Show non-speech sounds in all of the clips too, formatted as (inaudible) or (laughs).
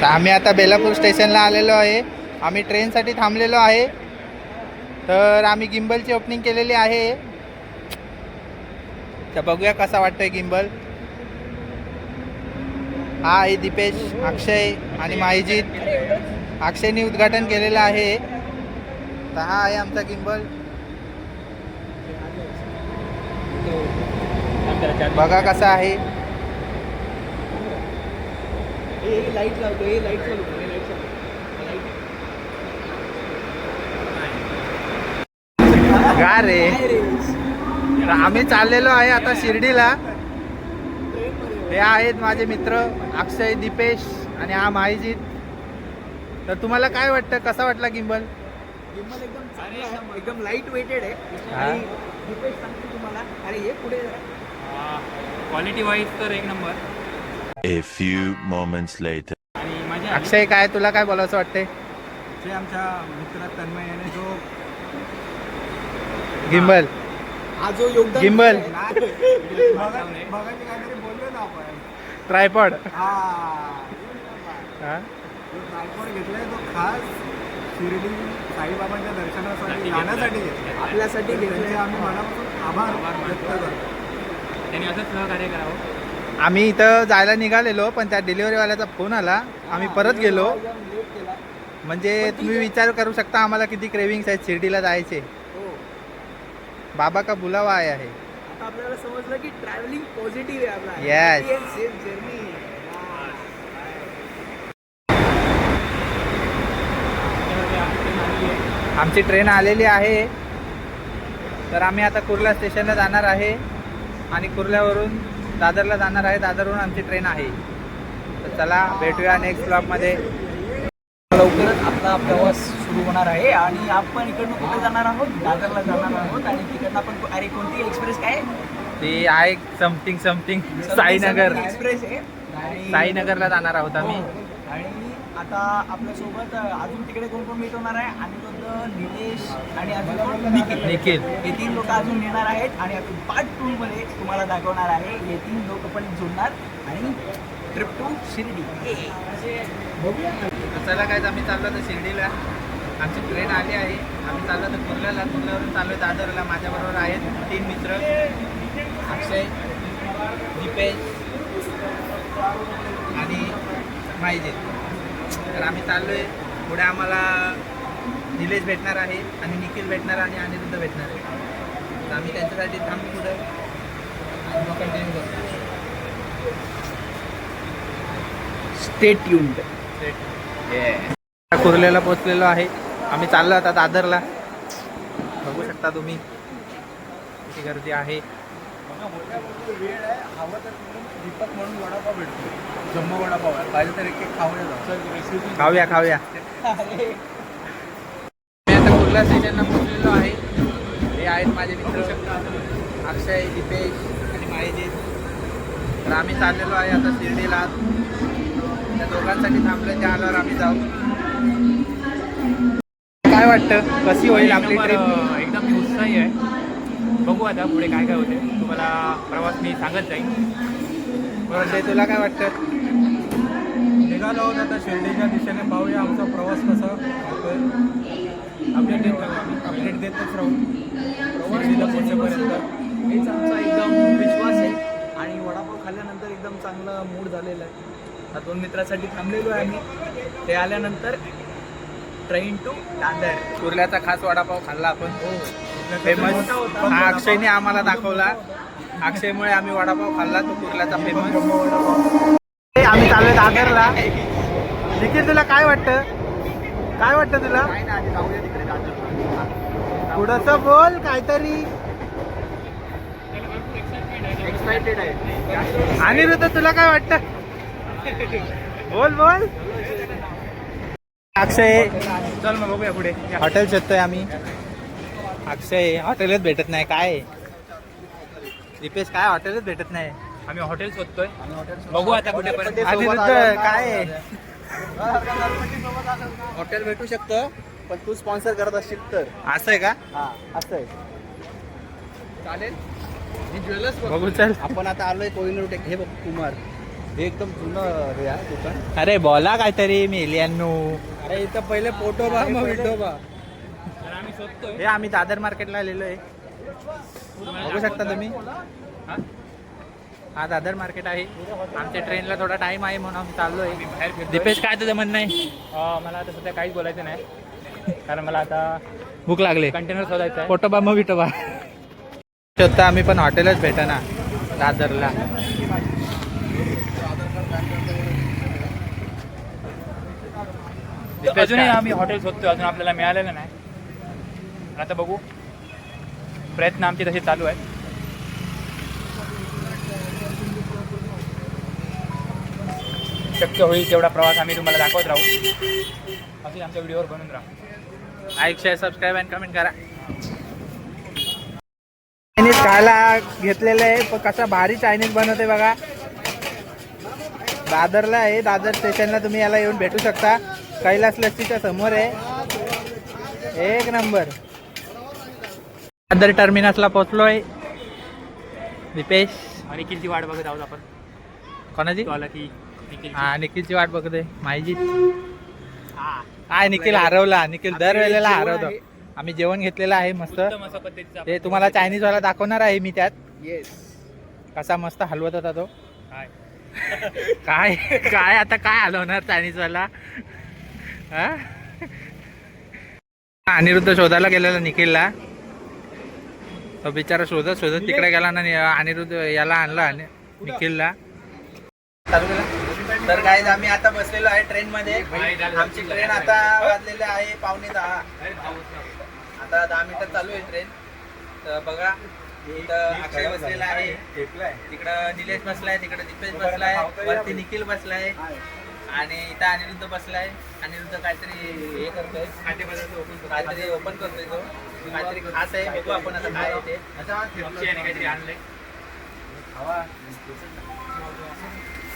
तर आम्ही आता बेलापूर स्टेशनला आलेलो आहे. आम्ही ट्रेनसाठी थांबलेलो आहे. तर आम्ही गिंबलची ओपनिंग केलेली आहे. तर बघूया कसा वाटतोय गिंबल हा आहे दीपेश अक्षय आणि माहिजीत. अक्षयनी उद्घाटन केलेलं आहे. तर हा आहे आमचा गिंबल बघा कसा आहे. लाइट लावतो हे लाइट चालू हे लाइट चालू. गा रे. आम्ही चाललेलो आहे आता शिर्डीला. हे आहेत माझे मित्र अक्षय दीपेश आणि हा माहिजीत. तर तुम्हाला काय वाटतं? कसा वाटला गिम्बल गिम्बल एकदम एकदम लाइट वेटेड आहे. हा. आणि दीपेश सांगतो तुम्हाला. अरे ये पुढे जरा. क्वालिटी वाईज तर एक number A few moments later. आणि माझ्या आली. अक्षय काय तुला काय बोलायचं वाटते जे आमच्या मित्र तन्मय याने जो गिम्बल हा जो योगदान गिम्बल. दिलंय ना, बघा- बघायला काहीतरी बोललो ना आपण ट्रायपॉड हा हा जो ट्रायपॉड घेतलाय तो खास शिर्डी साईबाबांच्या दर्शनासाठी. जाण्यासाठी घेतलाय. आपल्यासाठी घेतले आम्ही मनापासून आभार व्यक्त. करतो त्यांनी असंच सहकार्य करावं आम्ही इथं जायला निघालेलो पण त्या डिलिव्हरीवाल्याचा फोन आला. आम्ही परत गेलो. म्हणजे तुम्ही विचार करू शकता आम्हाला किती क्रेविंग्स आहेत शिर्डीला जायचे. हो. बाबा का बुलावा आहे आहे. आता आपल्याला समजलं की ट्रॅव्हलिंग पॉझिटिव्ह आहे आपला. Yes. सेफ जर्नी आमची ट्रेन आलेली आहे. तर आम्ही आता कुर्ला स्टेशनला जाणार आहे. आणि कुर्ल्यावरून दादरला जाणार आहे. दादरवरून आमची ट्रेन आहे. तर चला भेटूया नेक्स्ट ब्लॉगमध्ये लवकरच आपला प्रवास सुरू होणार आहे आणि आपण इकडनं कुठे जाणार आहोत? दादरला जाणार आहोत. आणि तिकडनं आपण अरे कोणती एक्सप्रेस काय? ती आहे समथिंग समथिंग साईनगर. एक्सप्रेस आहे. आणि- साईनगरला जाणार आहोत आम्ही. आणि आता आपल्यासोबत अजून तिकडे कोण कोण भेट होणार आहे? निलेश आणि अजून? निखिल. निखिल. हे तीन लोक अजून येणार आहेत आणि आपण पार्ट टू मध्ये तुम्हाला दाखवणार आहे. हे तीन लोक पण जोडणार आणि ट्रिप टू शिर्डी चला काय आम्ही चाललो तर शिर्डीला. आमची ट्रेन आली आहे. आम्ही चाललो तर कुर्ल्याला. कुर्ल्यावरून चाललो दादरला. माझ्याबरोबर आहेत तीन मित्र. अक्षय दीपेश आणि माहिजेत तर आम्ही चाललो आहे पुढे आम्हाला निलेश भेटणार आहे आणि निखिल भेटणार आणि अनिरुद्ध भेटणार आहे. तर आम्ही त्यांच्यासाठी थांबू पुढं. आणि मग कंटिन्यू करतो स्टे ट्यून्ड कुर्ल्याला पोचलेलो आहे. आम्ही चाललो आता दादरला. बघू शकता तुम्ही किती गर्दी आहे. वेळ आहे हवं तर दीपक म्हणून वडापाव भेटतो. जम्मू वडापाव आहे पाहिजे तर एक एक खाऊया खाऊया. कुर्ला स्टेशनला पोचलेलो आहे? हे आहेत माझे मित्र अक्षय दीपेश आणि माहिजीत तर आम्ही चाललेलो आहे आता शिर्डीला. त्या दोघांसाठी थांबलं त्या आल्यावर आम्ही जाऊ. काय वाटतं? कशी होईल आपली ट्रिप एकदम मी उत्साही आहे. बघू आता पुढे काय काय होते. तुम्हाला प्रवास मी सांगत जाईन. अक्षय तुला काय वाटतं? निघालो आहोत आता शिर्डीच्या दिशेने. पाहूया आमचा प्रवास कसा होतोय. अपडेट देत राहू आम्ही अपडेट देतच राहू. शिर्डीला पोहोचेपर्यंत. हेच आमचा एकदम विश्वास आहे. आणि वडापाव खाल्ल्यानंतर एकदम चांगला मूड झालेला आहे. आता दोन मित्रासाठी थांबलेलो आहे आम्ही. ते आल्यानंतर ट्रेन टू दादर कुर्ल्याचा खास वडापाव खाल्ला आपण. हो. फेमस होता. हा अक्षयने आम्हाला दाखवला. अक्षयमुळे आम्ही वडापाव खाल्ला तो कुर्ल्याचा फेमस आम्ही चाललोय दादरला. निखिल तुला काय वाटतं? काय वाटतं तुला? थोडस बोल काहीतरी. एक्साइटेड आहे. अनिरुद्ध तुला काय वाटतं? बोल बोल. अक्षय. चल मग बघूया पुढे. हॉटेल शोधतोय आम्ही. अक्षय हॉटेलच भेटत नाही काय? दीपेश काय? हॉटेलच भेटत नाही. आम्ही हॉटेल शोधतोय. बघू आता अनिरुद्ध काय? हॉटेल भेटू शकतं पण तू स्पॉन्सर करत असशील तर. असं आहे का? हा असं आहे. चालेल. मी ज्वेलर्स बघू चल आपण आता आलोय कोहिनूर टेक हे बघ कुमार. हे एकदम जुनं रे आहे दुकान. अरे बोला काहीतरी मेलियांनो अरे इथं पहिले पोटोबा मग विठोबा हे आम्ही दादर मार्केटला आलेलो आहे. बघू शकता तुम्ही? हा? दादर मार्केट आहे. आमच्या ट्रेनला थोडा टाइम आहे म्हणून आम्ही चाललो आहे बाहेर. दीपेश काय तुझं म्हणणं आहे? मला आता सध्या काहीच बोलायचं नाही. कारण मला आता भूक लागले. कंटेनर शोधायचं आहे. फोटोबा मग विटोबा शोधता आम्ही पण हॉटेलच भेटा ना दादरला अजूनही आम्ही हॉटेल शोधतोय. अजून आपल्याला मिळालेलं नाही. आता बघू. प्रयत्न आमचे तसे चालू आहेत. शक्य होईल तेवढा प्रवास आम्ही तुम्हाला दाखवत राहू. असे आमच्या व्हिडिओवर बनून राहू. लाईक शेअर सबस्क्राईब आणि कमेंट करा. चायनीज खायला घेतलेलं आहे पण कसा भारी चायनीज बनवते बघा. दादरला आहे दादर स्टेशनला तुम्ही याला येऊन भेटू शकता. कैलास लस्सीच्या समोर आहे. एक नंबर. दादर टर्मिनसला पोहोचलोय. दीपेश आणि किलची वाट बघत आहोत आपण? कोणाची? की. हा निखिलची वाट बघतोय माहिती. काय निखिल हरवला? निखिल दरवेळेला हरवतो. आम्ही जेवण घेतलेलं आहे मस्त. ते तुम्हाला चायनीज वाला दाखवणार आहे मी त्यात. येस कसा मस्त हलवत होता तो. काय? (laughs) काय? आता काय हलवणार चायनीज वाला? अनिरुद्ध शोधायला गेलेला निखिलला. तो बिचारा शोधत शोधत तिकडे गेला ना अनिरुद्ध याला आणला आणि निखिलला. तर काय आम्ही आता बसलेलो आहे ट्रेन मध्ये आमची ट्रेन आता वाजलेली आहे पावणे दहा. आता दहा मिनिटं चालू आहे ट्रेन. तर बघा इथं अक्षय बसलेला आहे. तिकडं निलेश बसलाय तिकडं दीपेश बसलाय वरती निखिल बसलाय. आणि इथं अनिरुद्ध बसलाय. अनिरुद्ध काहीतरी हे करतोय. काहीतरी ओपन करतोय तो. काहीतरी खास आहे. बघू आपण आता काय ते. काहीतरी आणलंय.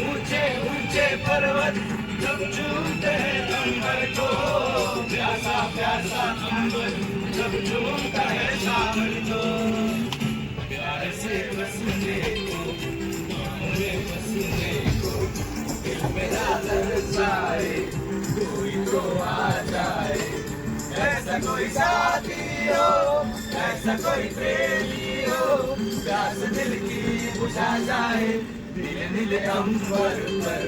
ऊँचे ऊँचे पर्वत जब झूमते हैं अंबर को। प्यासा प्यासा अंबर जब झूमता है सावन को। प्यार से बसने को मुझे बसने को। दिल मेरा लग जाए, कोई तो आ जाए। ऐसा कोई साथी हो, ऐसा कोई प्रेमी हो, प्यास दिल की बुझा जाए। नीले नीले अंबर पर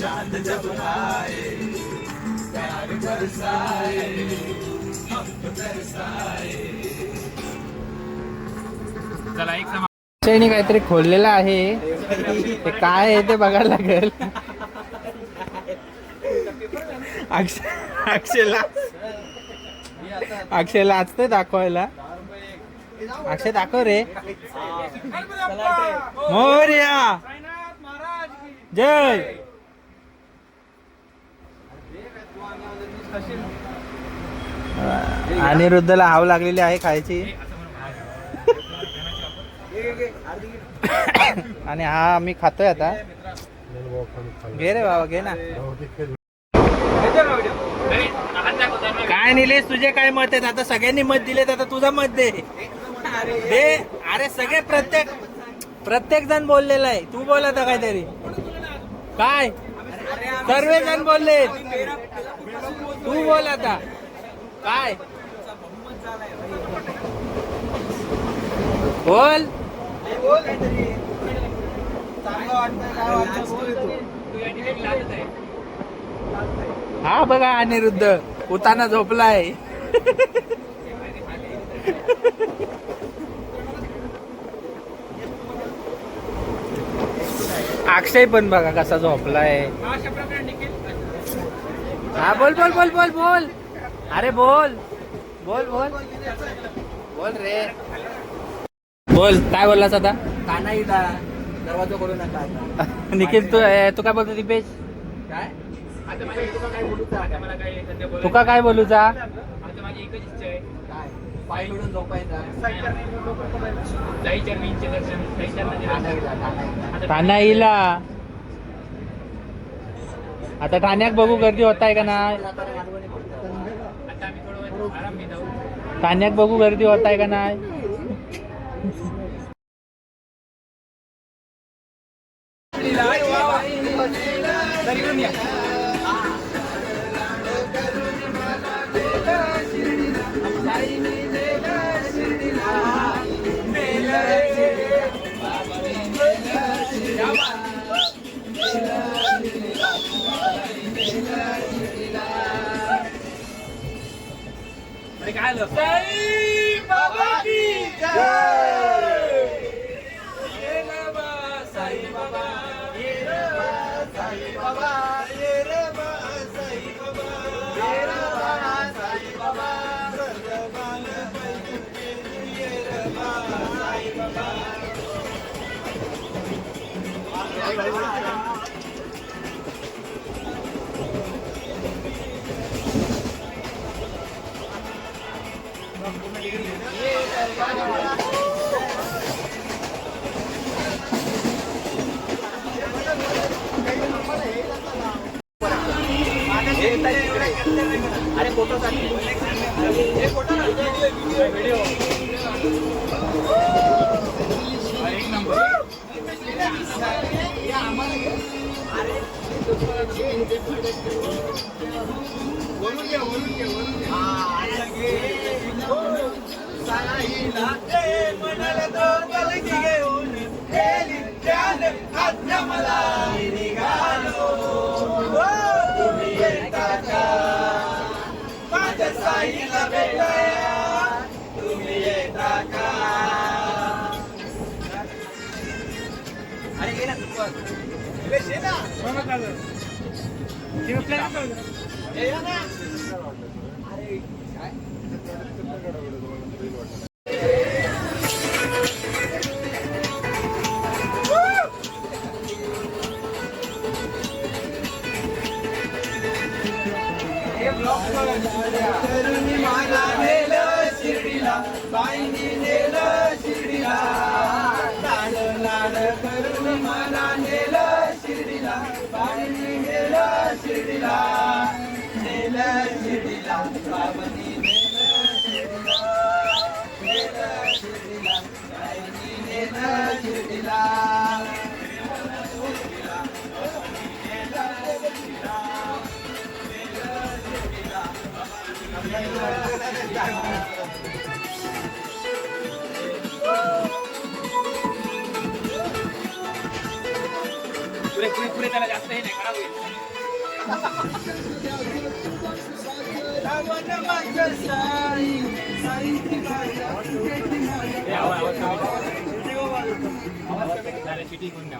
चांद जब आए प्यार बरसाए हम तरसाए चला एक समा अक्षयने काहीतरी खोललेलं आहे. ते काय आहे ते बघायला लागेल. अक्षय अक्षयला अक्षयला आज दाखवायला. अक्षय दाखव रे. मोर्या! जय. अनिरुद्धला हाव लागलेली आहे खायची. आणि हा आम्ही खातोय आता. घे रे बाबा घे ना. काय निलेश तुझे काय मत आहेत? आता सगळ्यांनी मत दिलेत आता तुझं मत दे. दे. अरे सगळे प्रत्येक प्रत्येक जण बोललेला आहे. तू बोल आता काहीतरी. काय? सर्वे जण बोलले. तू बोल आता. काय? बोल. हा बघा अनिरुद्ध. उताना झोपलाय. (laughs) अक्षय पण बघा कसा झोपलाय. हा बोल बोल बोल बोल बोल. अरे बोल. बोल बोल. बोल रे. बोल काय बोललास आता? काना इथं दरवाजा करू नका आता. (laughs) निखिल तू तू काय बोलतो दीपेश? काय? तुका काय बोलू आता मला काय सध्या बोलायचं. तुका काय बोलूचा आता माझी एकच इच्छा आहे. काय पाय झोपायचा जाई चरणींचे दर्शन जाई चरणाचे दर्शन ठाण्याला आता ठाण्यात बघू गर्दी होत आहे का नाही ठाण्यात बघू गर्दी होत आहे का नाही? अरे फोटो पुढे पुढे पुढे त्याला जास्त हे शिर्डीला खराब नेलं शिर्डीला आवाज आवाज कमी कर. आवाज कमी कर. त्याला शिटी करून द्या